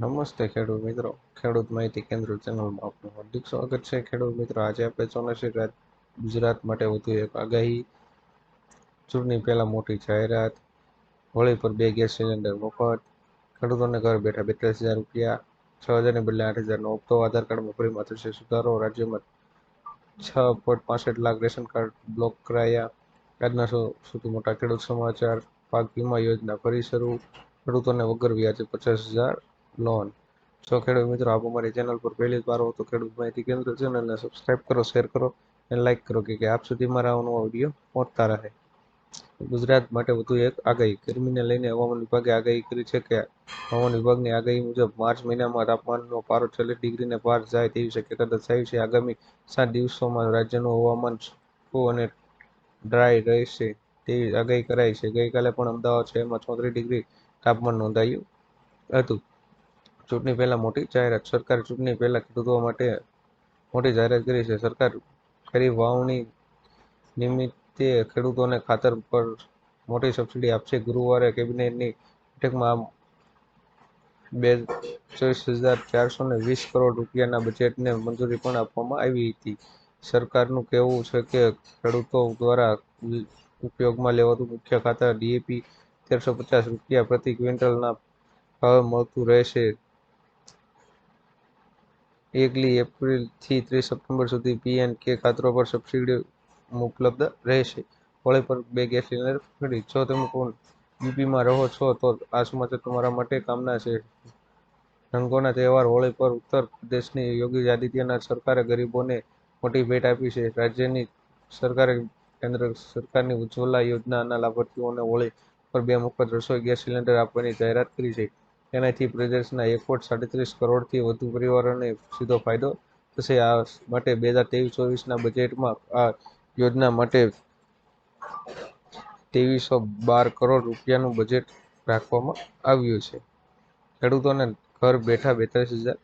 નમસ્તે ખેડૂત મિત્રો. ખેડૂત માહિતી કેન્દ્ર ચેનલમાં આપનું હાર્દિક સ્વાગત છે. ખેડૂત મિત્રો, આજે આપણે ચોમાસી રાત ગુજરાત માટે વધુ એક આગાહી. ચૂંટણી પહેલા મોટી જાહેરાત. હોળી પર બે ગેસ સિલિન્ડર મફત. ખેડૂતોને ઘર બેઠા બેતાલીસ હજાર રૂપિયા. છ હજારને બદલે આઠ હજારનો હપ્તો. આધાર કાર્ડમાં ફરીમાં થશે સુધારો. રાજ્યમાં છ પોઈન્ટ પાસઠ લાખ રેશન કાર્ડ બ્લોક કરાયા. આજના સૌ- સૌથી મોટા ખેડૂત સમાચાર. પાક વીમા યોજના ફરી શરૂ. ખેડૂતોને વગર વ્યાજે પચાસ હજાર લોન. જો ખેડૂત મિત્રો, આપ અમારી ચેનલ પર પહેલી વાર હો તો ખેડૂત માહિતી કેન્દ્ર ચેનલને સબસ્ક્રાઇબ કરો શેર કરો અને લાઇક કરો કે આપ સુધી મારા નવા વીડિયો પહોંચતા રહે. ગુજરાત માટે વધુ એક આગાહી. ગરમીને લઈને હવામાન વિભાગે આગાહી કરી છે કે હવામાન વિભાગની આગાહી મુજબ માર્ચ મહિનામાં તાપમાનનો પારો ચાલીસ ડિગ્રીને પાર જાય તેવી શક્યતા દર્શાવી છે. આગામી સાત દિવસોમાં રાજ્યનું હવામાન સૂકું અને ડ્રાય રહેશે તેવી આગાહી કરાઈ છે. ગઈકાલે પણ અમદાવાદ શહેરમાં ચોત્રીસ ડિગ્રી તાપમાન નોંધાયું હતું. ચૂંટણી પહેલાં મોટી જાહેરાત સરકારે ચૂંટણી પહેલાં ખેડૂતો માટે મોટી જાહેરાત કરી છે. સરકાર ખરીફ વાવણી નિમિત્તે ખેડૂતોને ખાતર પર મોટી સબસિડી આપશે. ગુરુવારે કેબિનેટની બેઠકમાં બે ચોવીસ હજાર ચારસો ને વીસ કરોડ રૂપિયાના બજેટને મંજૂરી પણ આપવામાં આવી હતી. સરકારનું કહેવું છે કે ખેડૂતો દ્વારા ઉપયોગમાં લેવાતું મુખ્ય ખાતર ડીએપી તેરસો પચાસ રૂપિયા પ્રતિ ક્વિન્ટલના ભાવે મળતું રહેશે. એકલી એપ્રિલથી ત્રીસ સપ્ટેમ્બર સુધી પીએન કે ખાતરો પર સબસિડી ઉપલબ્ધ રહેશે. હોળી પર બે ગેસ સિલિન્ડર ફ્રી જો તમે કોણ યુપીમાં રહો છો, તો આ સમાચાર તમારા માટે કામના છે. રંગોના તહેવાર હોળી પર ઉત્તર પ્રદેશની યોગી આદિત્યનાથ સરકારે ગરીબોને મોટી ભેટ આપી છે. રાજ્યની સરકારે કેન્દ્ર સરકારની ઉજ્જવલા યોજનાના લાભાર્થીઓને હોળી પર બે મફત રસોઈ ગેસ સિલિન્ડર આપવાની જાહેરાત કરી છે. તેનાથી પ્રદેશના એક પોઈન્ટ સાડત્રીસ કરોડથી વધુ પરિવારોને સીધો ફાયદો થશે. આ માટે બે હજાર ત્રેવીસ ચોવીસના બજેટમાં આ યોજના માટે ત્રેવીસો બાર કરોડ રૂપિયાનું બજેટ રાખવામાં આવ્યું છે. ખેડૂતોને ઘર બેઠા બેતાલીસ હજાર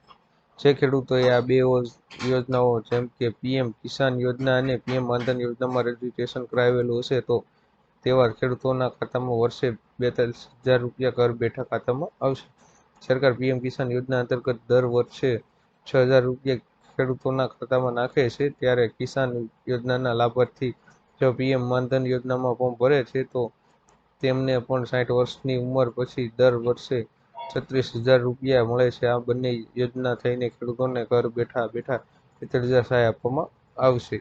જે ખેડૂતોએ આ બે યોજનાઓ જેમ કે પીએમ કિસાન યોજના અને પીએમ માનધન યોજનામાં રજીસ્ટ્રેશન કરાવેલું હશે તો તેવા ખેડૂતોના ખાતામાં વર્ષે બેતાલીસ હજાર રૂપિયા ઘર બેઠા ખાતામાં આવશે. સરકાર પીએમ કિસાન યોજના અંતર્ગત દર વર્ષે છ હજાર રૂપિયા ખેડૂતોના ખાતામાં નાખે છે. ત્યારે કિસાન યોજનાના લાભાર્થી જો પીએમ માનધન યોજનામાં ફોર્મ ભરે છે, તો તેમને પણ સાઠ વર્ષની ઉંમર પછી દર વર્ષે છત્રીસ હજાર રૂપિયા મળે છે. આ બંને યોજના થઈને ખેડૂતોને ઘર બેઠા બેઠા હજાર સહાય આપવામાં આવશે.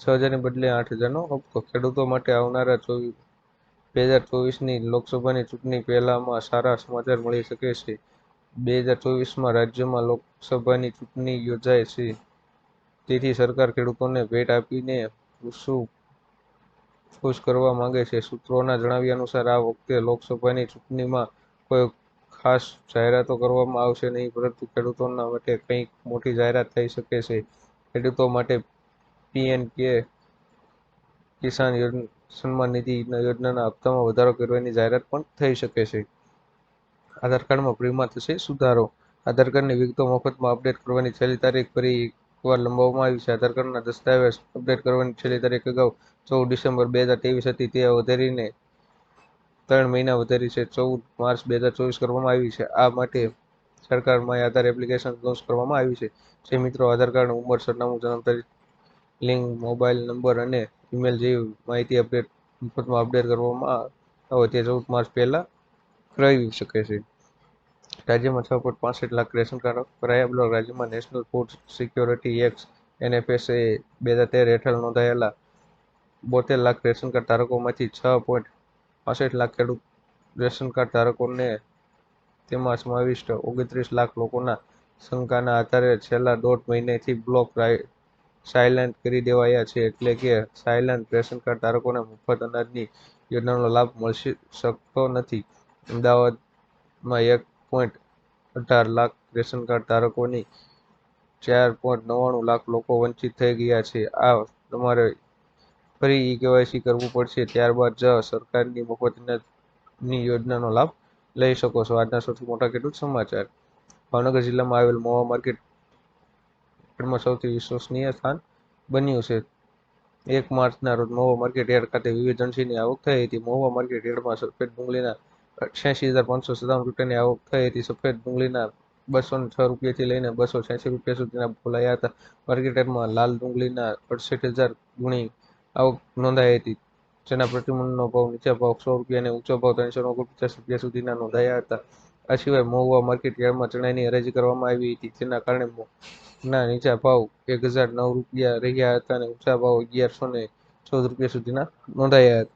છ હજારની બદલે આઠ હજારનો. હપ્તો ખેડૂતો માટે આવનારા ચોવીસ બે હજાર ચોવીસની લોકસભાની ચૂંટણી પહેલામાં સારા સમાચાર મળી શકે છે. બે હજાર ચોવીસમાં રાજ્યમાં લોકસભાની ચૂંટણી યોજાય છે. તેથી સરકાર ખેડૂતોને ભેટ આપીને ખુશ કરવા માંગે છે. સૂત્રોના જણાવ્યા અનુસાર, આ વખતે લોકસભાની ચૂંટણીમાં કોઈ ખાસ જાહેરાતો કરવામાં આવશે નહીં, પરંતુ ખેડૂતોના માટે કંઈક મોટી જાહેરાત થઈ શકે છે. ખેડૂતો માટે પીએન કે કિસાન સન્માન નિધિ યોજનાના હપ્તામાં વધારો કરવાની જાહેરાત પણ થઈ શકે છે. આધાર કાર્ડમાં ફ્રીમાં થશે સુધારો. આધાર કાર્ડની વિગતો મફતમાં અપડેટ કરવાની છેલ્લી તારીખ ફરી એકવાર લંબાવવામાં આવી છે. આધાર કાર્ડના દસ્તાવેજ અપડેટ કરવાની છેલ્લી તારીખ અગાઉ ચૌદ ડિસેમ્બર બે હજાર ત્રેવીસ હતી. તે વધારીને ત્રણ મહિના વધારી છે. ચૌદ માર્ચ બે હજાર ચોવીસ કરવામાં આવી છે. આ માટે સરકારમાં આધાર એપ્લિકેશન લોન્ચ કરવામાં આવી છે. જે મિત્રો આધાર કાર્ડ ઉંમર, સરનામું જન્મ તારીખ લિંક, મોબાઈલ નંબર અને ઈમેલ જેવી માહિતી અપડેટ મફતમાં અપડેટ કરવામાં આવે તે ચૌદ માર્ચ પહેલાં કરાવી શકે છે. રાજ્યમાં છ પોઈન્ટ પાસઠ લાખ રેશન કાર્ડ કરાયા બ્લોક, રાજ્યમાં national food security act, NFSA બે હજાર તેર હેઠળ નોંધાયેલા બોતેર લાખ રેશન કાર્ડ ધારકોમાંથી છ પોઈન્ટ પાસઠ લાખ ખેડૂત રેશન કાર્ડ ધારકોને તેમાં સમાવિષ્ટ ઓગણત્રીસ લાખ લોકોના શંકાના આધારે છેલ્લા દોઢ મહિનેથી બ્લોક સાયલેન્ટ કરી દેવાયા છે એટલે કે સાયલેન્ટ રેશન કાર્ડ ધારકોને મફત અનાજની યોજનાનો લાભ મળી શકતો નથી. અમદાવાદમાં એક પોઈન્ટ અઢાર લાખ રેશન કાર્ડ ધારકોની ચાર પોઈન્ટ નવ્વાણું લાખ લોકો વંચિત થઈ ગયા છે. આ તમારે ફરી ઈ કેવાયસી કરવું પડશે, ત્યારબાદ જ સરકારની મફત અનાજની યોજનાનો લાભ લઈ શકો છો. આજના સૌથી મોટા કેટલું સમાચાર. ભાવનગર જિલ્લામાં આવેલ મોવા માર્કેટ માં સૌથી વિશ્વસનીય સ્થાન બન્યું છે. એક માર્ચના રોજ મહુવા માર્કેટ યાર્ડ ખાતે વિવિધ આવક થઈ હતી. મહુવા માર્કેટ યાર્ડમાં સફેદ ડુંગળીના છ્યાસી હજાર પાંચસો સત્તાવન રૂપિયાની આવક થઈ હતી. સફેદ ડુંગળીના બસો છ રૂપિયાથી લઈને બસો છ્યાસી રૂપિયા સુધીના બોલાયા હતા. માર્કેટમાં લાલ ડુંગળીના અડસઠ હજાર ગુણી આવક નોંધાઈ હતી. જેના પ્રતિમણનો ભાવ નીચા ભાવ સો રૂપિયા અને ઊંચો ભાવ ત્રણસો ઓગણપચાસ રૂપિયા સુધીના નોંધાયા હતા. આ સિવાય મહુવા માર્કેટ યાર્ડમાં ચણાની હરાજી કરવામાં આવી હતી. જેના કારણે ના, નીચા ભાવ એક હજાર નવ રૂપિયા રહ્યા હતા અને ઊંચા ભાવ અગિયારસો ને ચૌદ રૂપિયા સુધીના નોંધાયા હતા.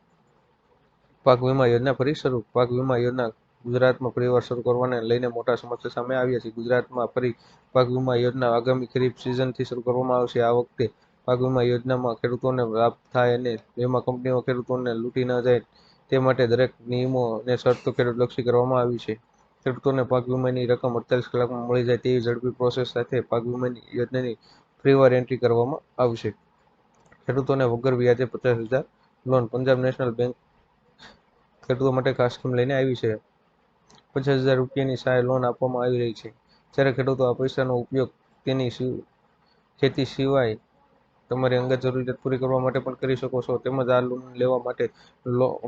પાક વીમા યોજના ફરી શરૂ? પાક વીમા યોજના ગુજરાતમાં ફરીવાર શરૂ કરવાને લઈને મોટા સમસ્યા સામે આવ્યા છે. ગુજરાતમાં ફરી પાક વીમા યોજના આગામી ખરીફ સિઝનથી શરૂ કરવામાં આવશે. આ વખતે પાક વીમા યોજનામાં ખેડૂતોને લાભ થાય અને વીમા કંપનીઓ ખેડૂતોને લૂંટી ન જાય તે માટે દરેક નિયમો અને શરતો ખેડૂતલક્ષી કરવામાં આવી છે. ખેડૂતોને પાક વીમાની રકમ અડતાલીસ કલાકમાં મળી જાય તેવી ઝડપી પ્રોસેસ સાથે પાક વીમાની યોજનાની ફરીવાર એન્ટ્રી કરવામાં આવશે. ખેડૂતોને વગર વ્યાજે પચાસ હજાર લોન પંજાબ નેશનલ બેંક ખેડૂતો માટે ખાસ સ્કીમ લઈને આવી છે. પચાસ હજાર રૂપિયાની સહાય લોન આપવામાં આવી રહી છે. જ્યારે ખેડૂતો આ પૈસાનો ઉપયોગ તેની ખેતી સિવાય તમારી અંગત જરૂરિયાત પૂરી કરવા માટે પણ કરી શકો છો. તેમજ આ લોન લેવા માટે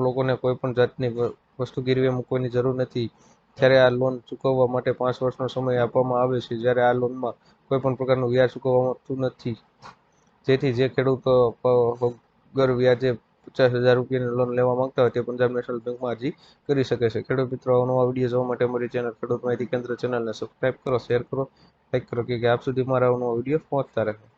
લોકોને કોઈ પણ જાતની વસ્તુ ગીરવે મૂકવાની જરૂર નથી. ત્યારે આ લોન ચૂકવવા માટે પાંચ વર્ષનો સમય આપવામાં આવે છે, જ્યારે આ લોનમાં કોઈ પણ પ્રકારનું વ્યાજ ચૂકવવામાં આવતું નથી. જેથી જે ખેડૂતો વગર વ્યાજે પચાસ હજાર રૂપિયાની લોન લેવા માંગતા હોય તે પંજાબ નેશનલ બેંકમાં અરજી કરી શકે છે. ખેડૂત મિત્રો નવા વીડિયો જોવા માટે અમારી ચેનલ ખેડૂત માહિતી કેન્દ્ર ચેનલને સબસ્ક્રાઇબ કરો શેર કરો લાઇક કરો કે આપ સુધી મારા નવા વીડિયો પહોંચતા રહે.